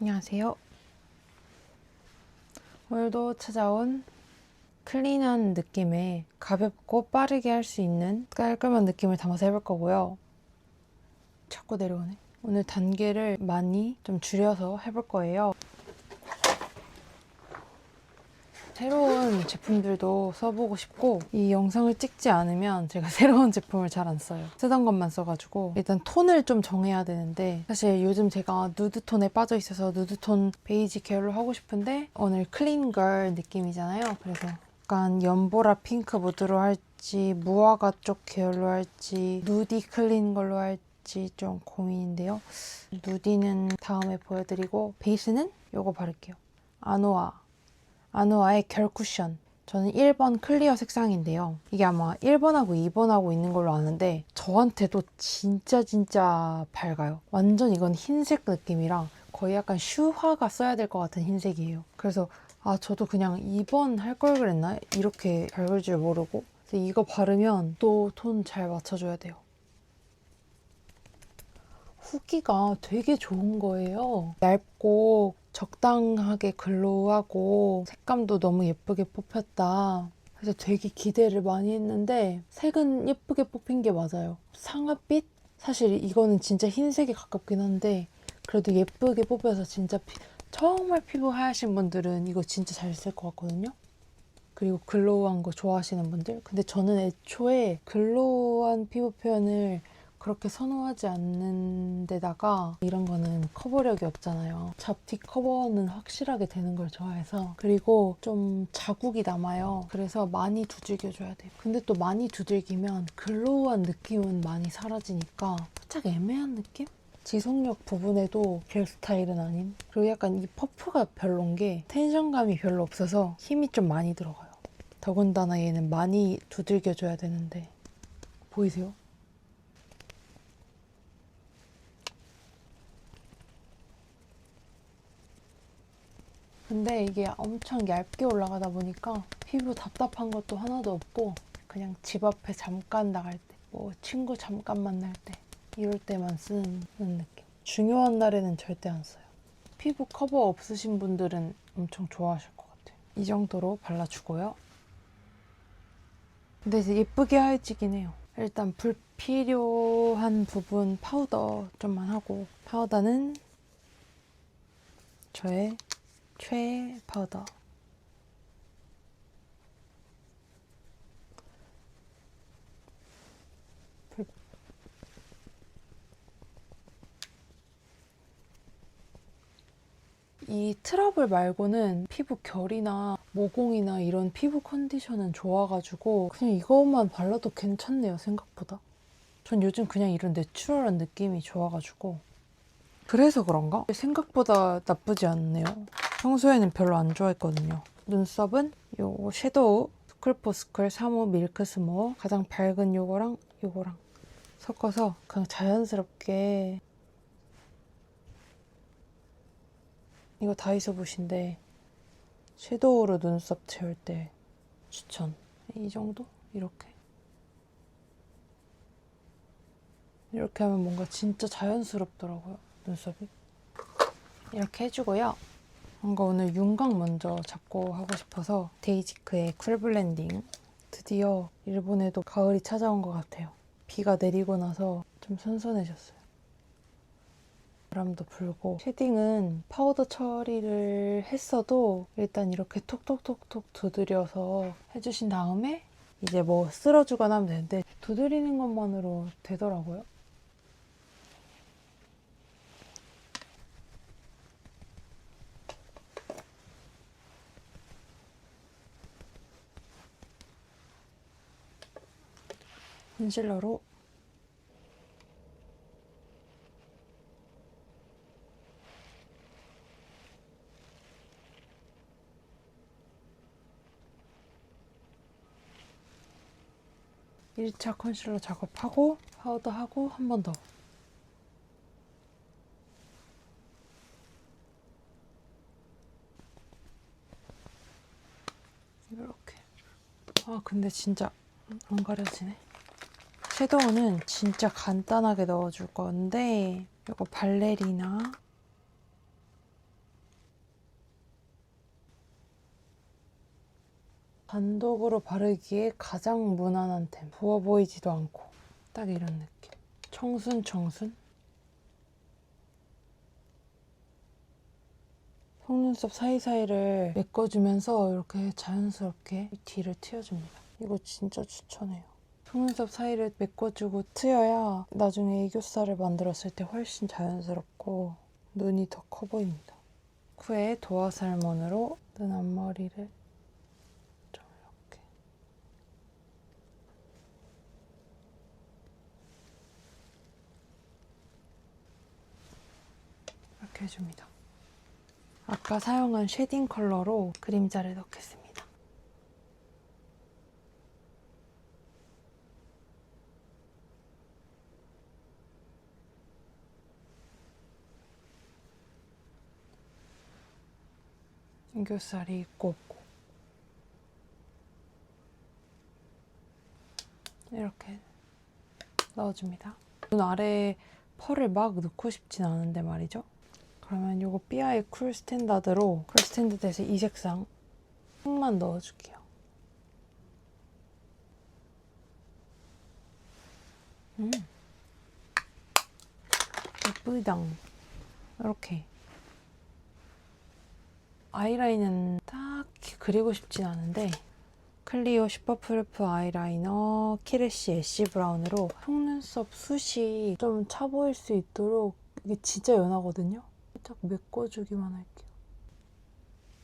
안녕하세요. 오늘도 찾아온 클린한 느낌의 가볍고 빠르게 할 수 있는 깔끔한 느낌을 담아서 해볼 거고요. 자꾸 내려오네. 오늘 단계를 많이 좀 줄여서 해볼 거예요. 새로운 제품들도 써보고 싶고 이 영상을 찍지 않으면 제가 새로운 제품을 잘 안 써요. 쓰던 것만 써가지고 일단 톤을 좀 정해야 되는데 사실 요즘 제가 누드톤에 빠져 있어서 누드톤 베이지 계열로 하고 싶은데 오늘 클린걸 느낌이잖아요. 그래서 약간 연보라 핑크 무드로 할지 무화과 쪽 계열로 할지 누디 클린 걸로 할지 좀 고민인데요. 누디는 다음에 보여드리고 베이스는 요거 바를게요. 아노아 아누아의 결 쿠션. 저는 1번 클리어 색상인데요. 이게 아마 1번하고 2번하고 있는 걸로 아는데 저한테도 진짜 진짜 밝아요. 완전 이건 흰색 느낌이랑 거의 약간 슈화가 써야 될 것 같은 흰색이에요. 그래서 아 저도 그냥 2번 할 걸 그랬나? 이렇게 밝을 줄 모르고 이거 바르면 또 톤 잘 맞춰줘야 돼요. 후기가 되게 좋은 거예요. 얇고 적당하게 글로우하고 색감도 너무 예쁘게 뽑혔다. 그래서 되게 기대를 많이 했는데 색은 예쁘게 뽑힌 게 맞아요. 상아빛? 사실 이거는 진짜 흰색에 가깝긴 한데 그래도 예쁘게 뽑혀서 진짜 피- 정말 피부 하얗신 분들은 이거 진짜 잘 쓸 것 같거든요. 그리고 글로우한 거 좋아하시는 분들. 근데 저는 애초에 글로우한 피부 표현을 그렇게 선호하지 않는 데다가 이런 거는 커버력이 없잖아요. 잡티 커버는 확실하게 되는 걸 좋아해서 그리고 좀 자국이 남아요. 그래서 많이 두들겨줘야 돼요. 근데 또 많이 두들기면 글로우한 느낌은 많이 사라지니까 살짝 애매한 느낌? 지속력 부분에도 겔 스타일은 아닌 그리고 약간 이 퍼프가 별론 게 텐션감이 별로 없어서 힘이 좀 많이 들어가요. 더군다나 얘는 많이 두들겨줘야 되는데 보이세요? 근데 이게 엄청 얇게 올라가다 보니까 피부 답답한 것도 하나도 없고 그냥 집 앞에 잠깐 나갈 때, 뭐 친구 잠깐 만날 때 이럴 때만 쓰는 느낌. 중요한 날에는 절대 안 써요. 피부 커버 없으신 분들은 엄청 좋아하실 것 같아요. 이 정도로 발라주고요. 근데 이제 예쁘게 하얘지긴 해요. 일단 불필요한 부분 파우더 좀만 하고 파우더는 저의 불- 이 트러블 말고는 피부 결이나 모공이나 이런 피부 컨디션은 좋아가지고 그냥 이것만 발라도 괜찮네요 생각보다. 전 요즘 그냥 이런 내추럴한 느낌이 좋아가지고 그래서 그런가? 생각보다 나쁘지 않네요. 평소에는 별로 안 좋아했거든요. 눈썹은 요 섀도우 스쿨포스쿨 3호 밀크 스모어 가장 밝은 요거랑 요거랑 섞어서 그냥 자연스럽게 이거 다이소 붓인데 섀도우로 눈썹 채울 때 추천. 이 정도? 이렇게. 이렇게 하면 뭔가 진짜 자연스럽더라고요. 눈썹이. 이렇게 해주고요. 뭔가 오늘 윤곽 먼저 잡고 하고 싶어서 데이지크의 쿨 블렌딩. 드디어 일본에도 가을이 찾아온 것 같아요. 비가 내리고 나서 좀 선선해졌어요. 바람도 불고 쉐딩은 파우더 처리를 했어도 일단 이렇게 톡톡톡톡 두드려서 해주신 다음에 이제 뭐 쓸어주거나 하면 되는데 두드리는 것만으로 되더라고요. 컨실러로 일차 컨실러 작업하고 파우더 하고 한 번 더. 이렇게. 아 근데 진짜 안 가려지네. 섀도우는 진짜 간단하게 넣어줄 건데 이거 발레리나. 단독으로 바르기에 가장 무난한 템. 부어 보이지도 않고. 딱 이런 느낌. 청순 청순. 속눈썹 사이사이를 메꿔주면서 이렇게 자연스럽게 뒤를 트여줍니다. 이거 진짜 추천해요. 속눈썹 사이를 메꿔주고 트여야 나중에 애교살을 만들었을 때 훨씬 자연스럽고 눈이 더 커 보입니다. 후에 도화살몬으로 눈 앞머리를 좀 이렇게 이렇게 해줍니다. 아까 사용한 쉐딩 컬러로 그림자를 넣겠습니다. 애교살이 곱고 이렇게 넣어줍니다. 눈 아래에 펄을 막 넣고 싶진 않은데 말이죠. 그러면 이거 삐아의 쿨 스탠다드로 쿨 스탠다드에서 이 색상 만 넣어줄게요. 음. 예쁘당. 이렇게. 아이라인은 딱히 그리고 싶진 않은데 클리오 슈퍼프루프 아이라이너 키르시 애쉬 브라운으로 속눈썹 숱이 좀 차 보일 수 있도록 이게 진짜 연하거든요. 살짝 메꿔주기만 할게요.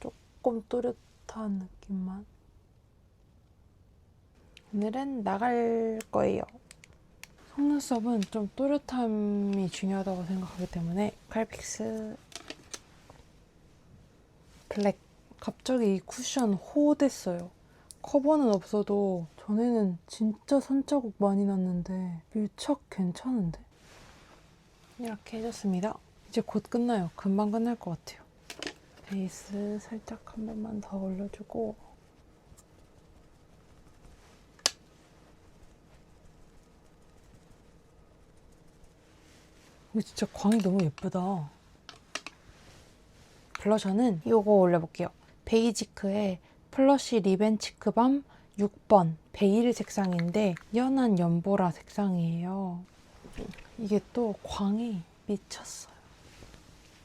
조금 또렷한 느낌만. 오늘은 나갈 거예요. 속눈썹은 좀 또렷함이 중요하다고 생각하기 때문에 칼픽스 블랙. 갑자기 이 쿠션 호됐어요. 커버는 없어도 전에는 진짜 손자국 많이 났는데 밀착 괜찮은데? 이렇게 해줬습니다. 이제 곧 끝나요. 금방 끝날 것 같아요. 베이스 살짝 한 번만 더 올려주고 이거 진짜 광이 너무 예쁘다. 블러셔는 이거 올려볼게요. 베이지크의 플러시 리벤 치크밤 6번 베일 색상인데 연한 연보라 색상이에요. 이게 또 광이 미쳤어요.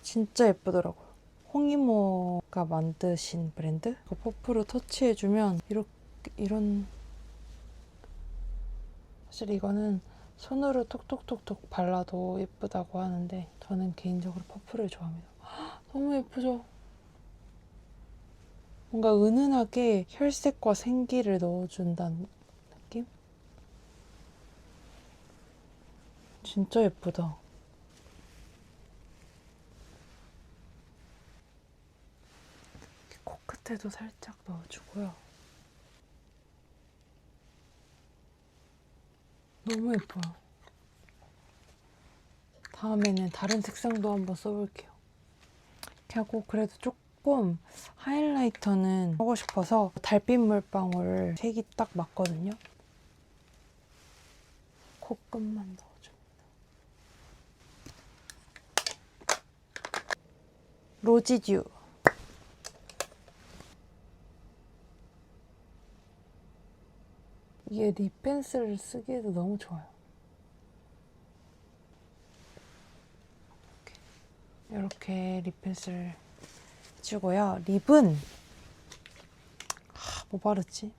진짜 예쁘더라고요. 홍이모가 만드신 브랜드? 그 퍼프로 터치해주면 이렇게 이런 사실 이거는 손으로 톡톡톡톡 발라도 예쁘다고 하는데 저는 개인적으로 퍼플을 좋아합니다. 헉, 너무 예쁘죠? 뭔가 은은하게 혈색과 생기를 넣어준다는 느낌? 진짜 예쁘다. 코끝에도 살짝 넣어주고요. 너무 예뻐요. 다음에는 다른 색상도 한번 써볼게요. 하고 그래도 조금 하이라이터는 하고 싶어서 달빛 물방울 색이 딱 맞거든요. 코끝만 넣어줍니다. 로지듀 이게 립 펜슬을 쓰기에도 너무 좋아요. 이렇게, 이렇게 립 펜슬 해주고요. 립은 하, 뭐 바르지?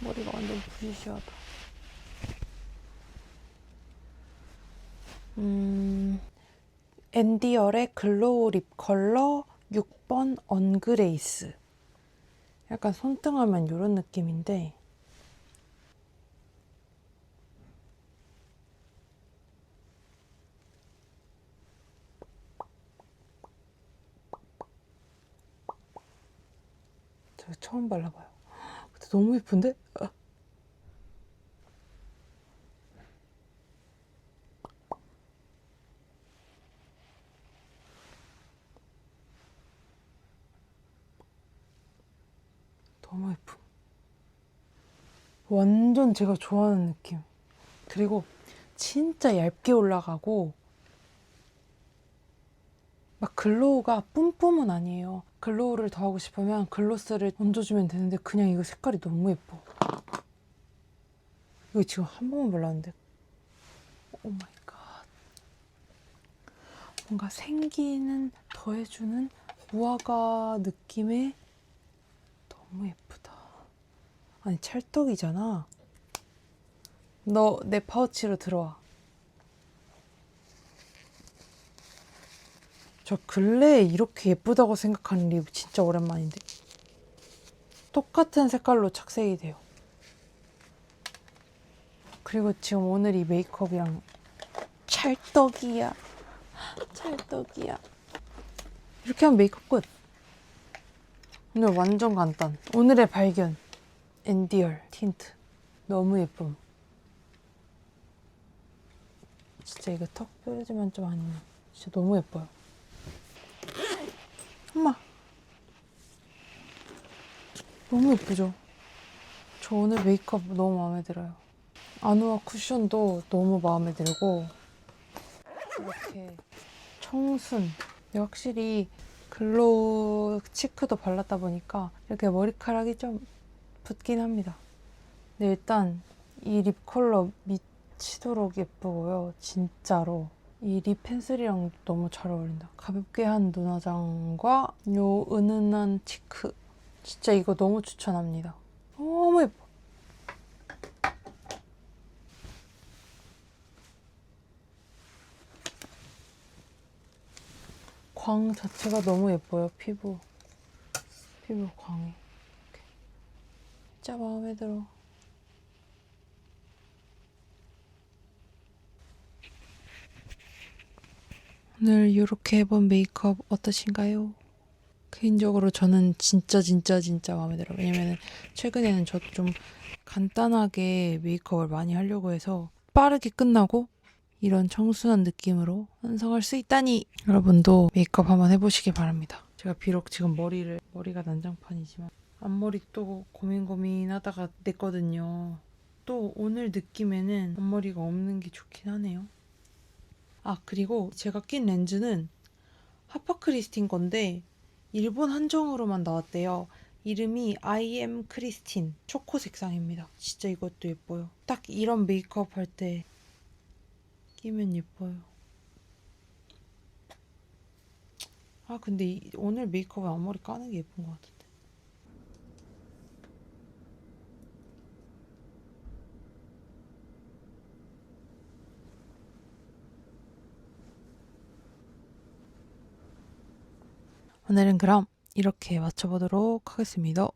머리가 완전 부시시하다. 음, 앤디얼의 글로우 립 컬러 6번 언그레이스. 약간 손등하면 이런 느낌인데 제가 처음 발라봐요. 근데 너무 예쁜데? 너무 예쁨. 완전 제가 좋아하는 느낌. 그리고 진짜 얇게 올라가고 막 글로우가 뿜뿜은 아니에요. 글로우를 더 하고 싶으면 글로스를 얹어주면 되는데 그냥 이거 색깔이 너무 예뻐. 이거 지금 한 번만 발랐는데 오 마이 갓. 뭔가 생기는 더해주는 무화과 느낌의 너무 예쁘다. 아니 찰떡이잖아. 너 내 파우치로 들어와. 저 근래에 이렇게 예쁘다고 생각하는 립 진짜 오랜만인데. 똑같은 색깔로 착색이 돼요. 그리고 지금 오늘 이 메이크업이랑 찰떡이야. 찰떡이야. 이렇게 하면 메이크업 끝. 오늘 완전 간단. 오늘의 발견. 엔디얼 틴트. 너무 예쁨. 진짜 이거 턱 뾰루지만 좀 아니면 진짜 너무 예뻐요. 엄마. 너무 예쁘죠? 저 오늘 메이크업 너무 마음에 들어요. 아누아 쿠션도 너무 마음에 들고 이렇게 청순. 확실히 글로우 치크도 발랐다 보니까 이렇게 머리카락이 좀 붙긴 합니다. 근데 일단 이 립 컬러 미치도록 예쁘고요. 진짜로. 이 립 펜슬이랑 너무 잘 어울린다. 가볍게 한 눈화장과 요 은은한 치크. 진짜 이거 너무 추천합니다. 너무 예뻐. 광 자체가 너무 예뻐요, 피부. 피부 광이. 이렇게. 진짜 마음에 들어. 오늘 이렇게 해본 메이크업 어떠신가요? 개인적으로 저는 진짜 진짜 진짜 마음에 들어요. 왜냐면은 최근에는 저도 좀 간단하게 메이크업을 많이 하려고 해서 빠르게 끝나고 이런 청순한 느낌으로 완성할 수 있다니 여러분도 메이크업 한번 해보시기 바랍니다. 제가 비록 지금 머리를 머리가 난장판이지만 앞머리 또 고민 고민하다가 냈거든요. 또 오늘 느낌에는 앞머리가 없는 게 좋긴 하네요. 아 그리고 제가 낀 렌즈는 하파크리스틴 건데 일본 한정으로만 나왔대요. 이름이 I am 크리스틴 초코 색상입니다. 진짜 이것도 예뻐요. 딱 이런 메이크업 할 때 끼면 예뻐요. 아 근데 이- 오늘 메이크업에 앞머리 까는 게 예쁜 것 같은데. 오늘은 그럼 이렇게 맞춰보도록 하겠습니다.